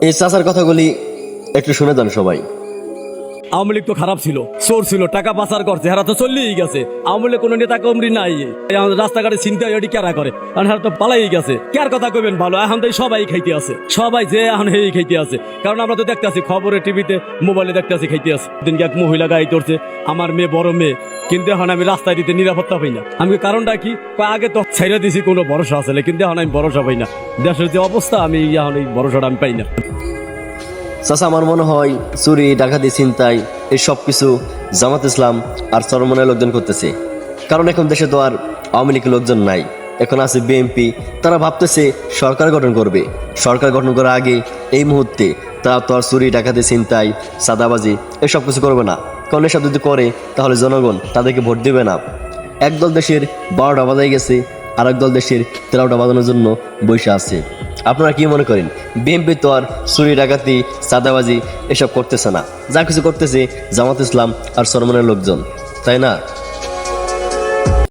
এই চাচার কথাগুলি একটু শুনে যান সবাই। আওয়ামী লীগ তো খারাপ ছিল, চোর ছিল, টাকা পাচার করছে হেরা তো চললেই গেছে। আওয়ামী লীগ কোনো নেতা কমরি নাই। আমাদের রাস্তাঘাটে চিন্তা এটি কেরা করে? কারণ হেরা তো পালাই গেছে। কার কথা কবেন ভালো? এখন তো সবাই খাইতে আছে। সবাই যে এখন হেই খাইতে আছে। কারণ আমরা তো দেখতে আছি খবরে টিভিতে, মোবাইলে দেখতে আছি খাইতে আছে। দিনকে এক মহিলা গাড়ি ধরছে, আমার মেয়ে বড় মেয়ে। কিন্তু এখন আমি রাস্তায় দিতে নিরাপত্তা পাই না। আমি কারণটা কি? আগে তো ছেড়ে দিছি, কোনো ভরসা আছে কিন্তু এখন আমি ভরসা পাই না। দেশের যে অবস্থা, আমি এখন এই ভরসাটা আমি পাই না। চাচা, আমার মনে হয় চুরি, ডাকাতি, ছিনতাই এই সব কিছু জামাত ইসলাম আর চরমনের লোকজন করতেছে। কারণ এখন দেশে তো আর আওয়ামী লীগের লোকজন নাই। এখন আছে বিএনপি, তারা ভাবতেছে সরকার গঠন করবে। সরকার গঠন করার আগে এই মুহূর্তে তারা তো আর চুরি, ডাকাতি, ছিনতাই সাদাবাজি এসব কিছু করবে না। কারণ এসব যদি করে, তাহলে জনগণ তাদেরকে ভোট দেবে না। একদল দেশের বারোটা বাজায় গেছে আর একদল দেশের তেরোটা বাজানোর জন্য বসে আছে। আপনারা কি মনে করেন? বিএনপি তো আর চুরি, ডাকাতি সাদাবাজি এসব করতেছে না। যা কিছু করতেছে জামাত ইসলাম আর সরমনের লোকজন, তাই না?